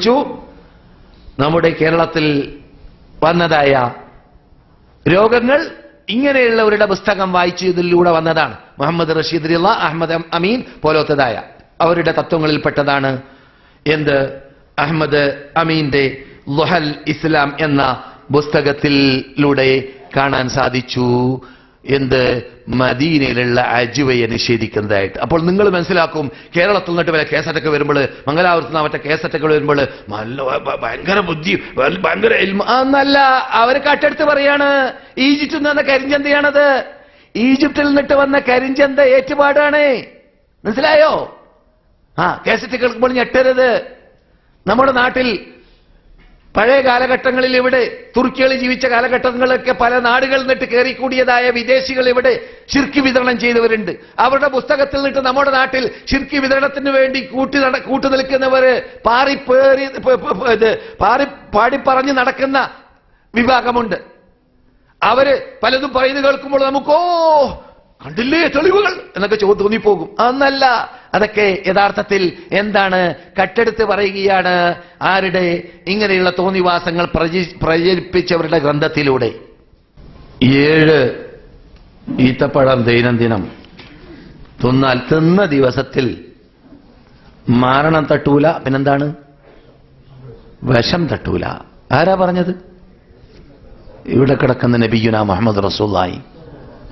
ച്ചു. നമ്മുടെ കേരളത്തിൽ വന്നതായ രോഗങ്ങൾ ഇങ്ങനെയുള്ളവരുടെ പുസ്തകം വായിച്ചതിലൂടെ വന്നതാണ്. മുഹമ്മദ് റഷീദ് റിള്ള അഹമ്മദ് അമീൻ പോലത്തതായ അവരുടെ തത്വങ്ങളിൽപ്പെട്ടതാണ് എന്ത്? അഹമ്മദ് അമീന്റെ ലുഹൽ ഇസ്ലാം എന്ന പുസ്തകത്തിലൂടെ കാണാൻ സാധിച്ചു. എന്ത്? മദീനയിലുള്ള അജുവയെ നിഷേധിക്കുന്നതായിട്ട്. അപ്പോൾ നിങ്ങൾ മനസ്സിലാക്കും കേരളത്തിൽ നിന്നിട്ട് വരെ കേസറ്റൊക്കെ വരുമ്പോൾ മംഗലാപുരത്ത് നിന്ന് മറ്റേ കേസറ്റൊക്കെ വരുമ്പോൾ നല്ല ഭയങ്കര ബുദ്ധി ഭയങ്കര എന്നല്ല അവർ കട്ടെടുത്ത് പറയാണ്. ഈജിപ്തിൽ നിന്ന് വന്ന കരിഞ്ചന്തയാണത്. ഈജിപ്തിൽ നിന്നിട്ട് വന്ന കരിഞ്ചന്ത ഏറ്റുപാടാണ്. മനസ്സിലായോ? ആ കേസറ്റ് കേൾക്കുമ്പോൾ ഞെട്ടരുത്. നമ്മുടെ നാട്ടിൽ പഴയ കാലഘട്ടങ്ങളിൽ ഇവിടെ തുർക്കികൾ ജീവിച്ച കാലഘട്ടങ്ങളൊക്കെ പല നാടുകളിൽ നിന്നിട്ട് കയറിക്കൂടിയതായ വിദേശികൾ ഇവിടെ ശിർക്ക് വിതരണം ചെയ്തവരുണ്ട്. അവരുടെ പുസ്തകത്തിൽ നിന്നിട്ട് നമ്മുടെ നാട്ടിൽ ശിർക്ക് വിതരണത്തിന് വേണ്ടി കൂട്ടി നട കൂട്ടു നിൽക്കുന്നവര് പാറിപ്പേറി പാറി പാടിപ്പറഞ്ഞ് നടക്കുന്ന വിഭാഗമുണ്ട്. അവർ പലതും പറയുന്നത് കേൾക്കുമ്പോൾ നമുക്കോ കണ്ടില്ലേ തെളിവുകൾ എന്നൊക്കെ ചോദ്യം തോന്നിപ്പോകും. അന്നല്ല അതൊക്കെ യഥാർത്ഥത്തിൽ എന്താണ്? കട്ടെടുത്ത് പറയുകയാണ് ആരുടെ? ഇങ്ങനെയുള്ള തോന്നിവാസങ്ങൾ പ്രചി- പ്രചരിപ്പിച്ചവരുടെ ഗ്രന്ഥത്തിലൂടെ. ഏഴ് ഈത്തപ്പഴം ദൈനംദിനം. തിന്നാൽ തിന്ന ദിവസത്തിൽ മാരണം തട്ടൂല. പിന്നെന്താണ്? വശം തട്ടൂല. ആരാ പറഞ്ഞത്? ഇവിടെ കിടക്കുന്ന നബിയുന മുഹമ്മദ് റസൂല്ലായി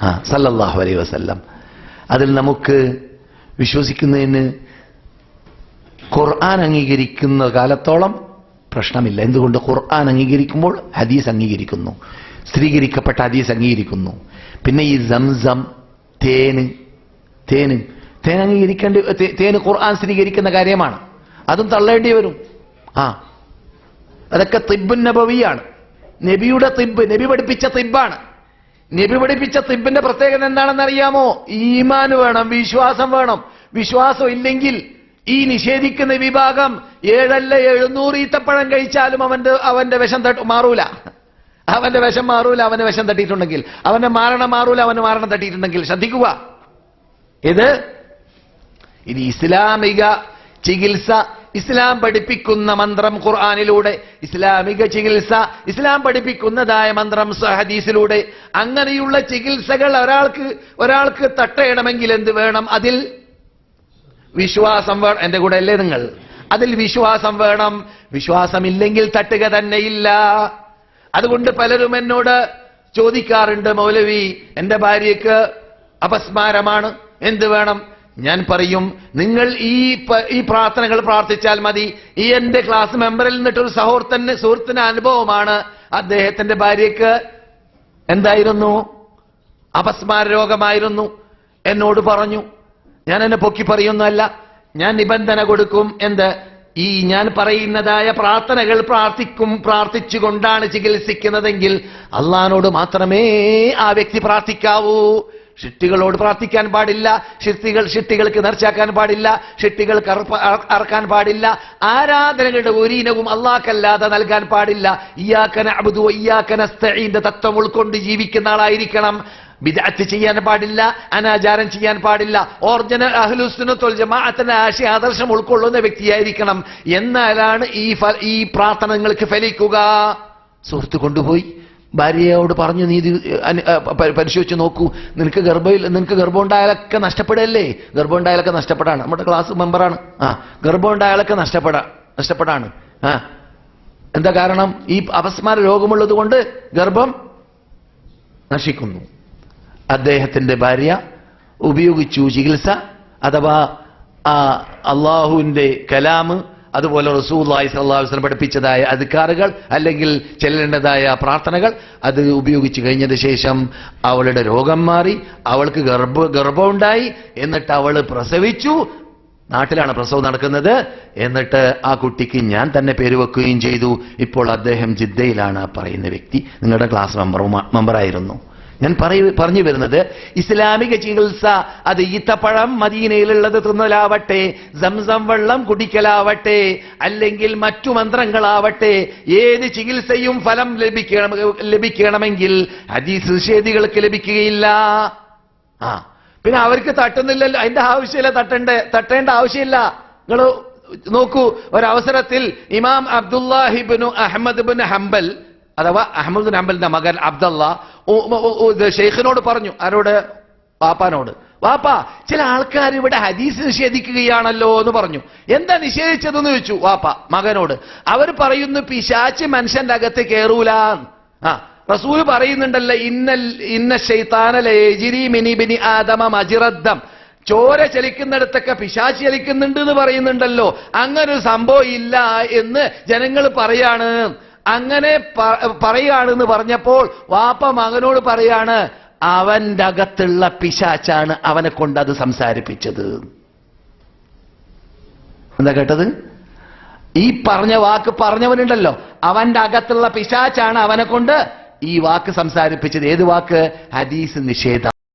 ആ സല്ലല്ലാഹു അലൈ വസല്ലം. അതിൽ നമുക്ക് വിശ്വസിക്കുന്നതിന് ഖുർആൻ അംഗീകരിക്കുന്ന കാലത്തോളം പ്രശ്നമില്ല. എന്തുകൊണ്ട്? ഖുർആൻ അംഗീകരിക്കുമ്പോൾ ഹദീസ് അംഗീകരിക്കുന്നു. സ്ഥിരീകരിക്കപ്പെട്ട ഹദീസ് അംഗീകരിക്കുന്നു. പിന്നെ ഈ സംസം തേന് തേന്. തേൻ അംഗീകരിക്കേണ്ടി തേന് ഖുർആൻ സ്ഥിരീകരിക്കുന്ന കാര്യമാണ്. അതും തള്ളേണ്ടി വരും. ആ. അതൊക്കെ തിബുൻ നബവിയാണ്. നബിയുടെ തിബ് നബി പഠിപ്പിച്ച തിബാണ് നബി പഠിപ്പിച്ച തിബിന്റെ പ്രത്യേകത എന്താണെന്ന് അറിയാമോ ഈമാൻ വേണം വിശ്വാസം വേണം. വിശ്വാസം ഇല്ലെങ്കിൽ ഈ നിഷേധിക്കുന്ന വിഭാഗം ഏഴല്ല എഴുന്നൂറ് ഈത്തപ്പഴം കഴിച്ചാലും അവന്റെ അവന്റെ വിഷം തട്ട് മാറൂല. അവന്റെ വിഷം മാറൂല അവന്റെ വിഷം തട്ടിയിട്ടുണ്ടെങ്കിൽ. അവന്റെ മാരണം മാറൂല അവന്റെ മാരണം തട്ടിയിട്ടുണ്ടെങ്കിൽ. ശ്രദ്ധിക്കുക. ഇത് ഇത് ഇസ്ലാമിക ചികിത്സ ഇസ്ലാം പഠിപ്പിക്കുന്ന മന്ത്രം ഖുർആാനിലൂടെ ഇസ്ലാമിക ചികിത്സ ഇസ്ലാം പഠിപ്പിക്കുന്നതായ മന്ത്രം സഹദീസിലൂടെ അങ്ങനെയുള്ള ചികിത്സകൾ ഒരാൾക്ക് ഒരാൾക്ക് തട്ടയണമെങ്കിൽ എന്ത് വേണം? അതിൽ വിശ്വാസം വേണം. എന്റെ കൂടെ അല്ലേ നിങ്ങൾ? അതിൽ വിശ്വാസം വേണം. വിശ്വാസമില്ലെങ്കിൽ തട്ടുക തന്നെയില്ല. അതുകൊണ്ട് പലരും എന്നോട് ചോദിക്കാറുണ്ട് മൗലവി എന്റെ ഭാര്യയ്ക്ക് അപസ്മാരമാണ്. എന്ത് വേണം? ഞാൻ പറയും നിങ്ങൾ ഈ ഈ പ്രാർത്ഥനകൾ പ്രാർത്ഥിച്ചാൽ മതി. ഈ എന്റെ ക്ലാസ് മെമ്പറിൽ നിന്നിട്ടൊരു സഹോർത്തന് സുഹൃത്തിന് അനുഭവമാണ് അദ്ദേഹത്തിന്റെ ഭാര്യയ്ക്ക് എന്തായിരുന്നു? അപസ്മാര രോഗമായിരുന്നു എന്നോട് പറഞ്ഞു. ഞാൻ എന്നെ പൊക്കി പറയുന്നതല്ല ഞാൻ നിബന്ധന കൊടുക്കും. എന്ത്? ഈ ഞാൻ പറയുന്നതായ പ്രാർത്ഥനകൾ പ്രാർത്ഥിക്കും പ്രാർത്ഥിച്ചുകൊണ്ടാണ് ചികിത്സിക്കുന്നതെങ്കിൽ അള്ളഹാനോട് മാത്രമേ ആ വ്യക്തി പ്രാർത്ഥിക്കാവൂ. ഷിട്ടികളോട് പ്രാർത്ഥിക്കാൻ പാടില്ല ഷിട്ടികൾ ഷിട്ടികൾക്ക് നേർച്ചാക്കാൻ പാടില്ല ഷിട്ടികൾക്ക് അറക്കാൻ പാടില്ല ആരാധനകളുടെ ഒരീനവും അള്ളാഹ്ക്കല്ലാതെ നൽകാൻ പാടില്ല. ഇയാക്കന അബുദു ഇയാക്കന സ്തഈന്റെ തത്വം ഉൾക്കൊണ്ട് ജീവിക്കുന്ന ആളായിരിക്കണം. വിദാറ്റ് ചെയ്യാൻ പാടില്ല അനാചാരം ചെയ്യാൻ പാടില്ല. ഓർജന അഹ്ലുസുന്നത്തുൽ ജമാഅത്തിന്റെ ആശയ ആദർശം ഉൾക്കൊള്ളുന്ന വ്യക്തിയായിരിക്കണം. എന്നാലാണ് ഈ ഈ പ്രാർത്ഥനകൾക്ക് ഫലിക്കുക. സുഹൃത്ത് കൊണ്ടുപോയി. ഭാര്യയോട് പറഞ്ഞു നീ പരിശോധിച്ച് നോക്കൂ. നിനക്ക് ഗർഭയിൽ നിനക്ക് ഗർഭം ഉണ്ടായാലൊക്കെ നഷ്ടപ്പെടല്ലേ? ഗർഭം ഉണ്ടായാലൊക്കെ നഷ്ടപ്പെടാണ്. നമ്മുടെ ക്ലാസ് മെമ്പറാണ് ആ ഗർഭം ഉണ്ടായാലൊക്കെ നഷ്ടപ്പെടാ നഷ്ടപ്പെടാണ്. ആ എന്താ കാരണം? ഈ അപസ്മാര രോഗമുള്ളത് കൊണ്ട് ഗർഭം നശിക്കുന്നു. അദ്ദേഹത്തിന്റെ ഭാര്യ ഉപയോഗിച്ചു ചികിത്സ അഥവാ അള്ളാഹുവിന്റെ കലാമ് അതുപോലെ റസൂല്ലായി സല്ലാഹു വസ്ലം പഠിപ്പിച്ചതായ അധികാറുകൾ അല്ലെങ്കിൽ ചെല്ലേണ്ടതായ പ്രാർത്ഥനകൾ അത് ഉപയോഗിച്ചു കഴിഞ്ഞതിന് ശേഷം അവളുടെ രോഗം മാറി അവൾക്ക് ഗർഭ ഗർഭമുണ്ടായി എന്നിട്ട് അവൾ പ്രസവിച്ചു. നാട്ടിലാണ് പ്രസവം നടക്കുന്നത്. എന്നിട്ട് ആ കുട്ടിക്ക് ഞാൻ തന്നെ പേര് വെക്കുകയും ചെയ്തു. ഇപ്പോൾ അദ്ദേഹം ജിദ്ദയിലാണ് പറയുന്ന വ്യക്തി. നിങ്ങളുടെ ക്ലാസ് മെമ്പർ മെമ്പറായിരുന്നു. ഞാൻ പറയ പറഞ്ഞു വരുന്നത്. ഇസ്ലാമിക ചികിത്സ അത് ഈത്തപ്പഴം മദീനയിലുള്ളത് തിന്നലാവട്ടെ സംസം വെള്ളം കുടിക്കലാവട്ടെ അല്ലെങ്കിൽ മറ്റു മന്ത്രങ്ങളാവട്ടെ ഏത് ചികിത്സയും ഫലം ലഭിക്കണം ലഭിക്കണമെങ്കിൽ ഹദീസ് നിഷേധികൾക്ക് ലഭിക്കുകയില്ല. ആ പിന്നെ അവർക്ക് തട്ടുന്നില്ലല്ലോ അതിന്റെ ആവശ്യമില്ല തട്ടേണ്ട തട്ടേണ്ട ആവശ്യമില്ല. നിങ്ങൾ നോക്കൂ ഒരവസരത്തിൽ ഇമാം അബ്ദുല്ലാഹിബിനു അഹമ്മദ് ബിൻ ഹംബൽ അഥവാ അഹമ്മദ് ഹംബലിന്റെ മകൻ അബ്ദുള്ള ഷെയ്ഖിനോട് പറഞ്ഞു. ആരോട്? വാപ്പാനോട്. വാപ്പാ ചില ആൾക്കാർ ഇവിടെ ഹദീസ് നിഷേധിക്കുകയാണല്ലോ എന്ന് പറഞ്ഞു. എന്താ നിഷേധിച്ചതെന്ന് ചോദിച്ചു വാപ്പ മകനോട്. അവർ പറയുന്നു പിശാച്ച് മനുഷ്യന്റെ അകത്ത് കയറൂല ആ റസൂൽ പറയുന്നുണ്ടല്ലോ ഇന്ന മിനി ബിനി ആദമ മജിറദ്ദം. ചോര ചലിക്കുന്നിടത്തൊക്കെ പിശാച്ച് ചലിക്കുന്നുണ്ട് എന്ന് പറയുന്നുണ്ടല്ലോ. അങ്ങനൊരു സംഭവം ഇല്ല എന്ന് ജനങ്ങൾ പറയാണ്. അങ്ങനെ പറയുകയാണെന്ന് പറഞ്ഞപ്പോൾ വാപ്പ മകനോട് പറയാണ് അവന്റെ അകത്തുള്ള പിശാച്ചാണ് അവനെ കൊണ്ട് അത് സംസാരിപ്പിച്ചത്. എന്താ കേട്ടത്? ഈ പറഞ്ഞ വാക്ക് പറഞ്ഞവനുണ്ടല്ലോ. അവന്റെ അകത്തുള്ള പിശാച്ചാണ് അവനെ കൊണ്ട് ഈ വാക്ക് സംസാരിപ്പിച്ചത്. ഏത് വാക്ക്? ഹദീസ് നിഷേധം.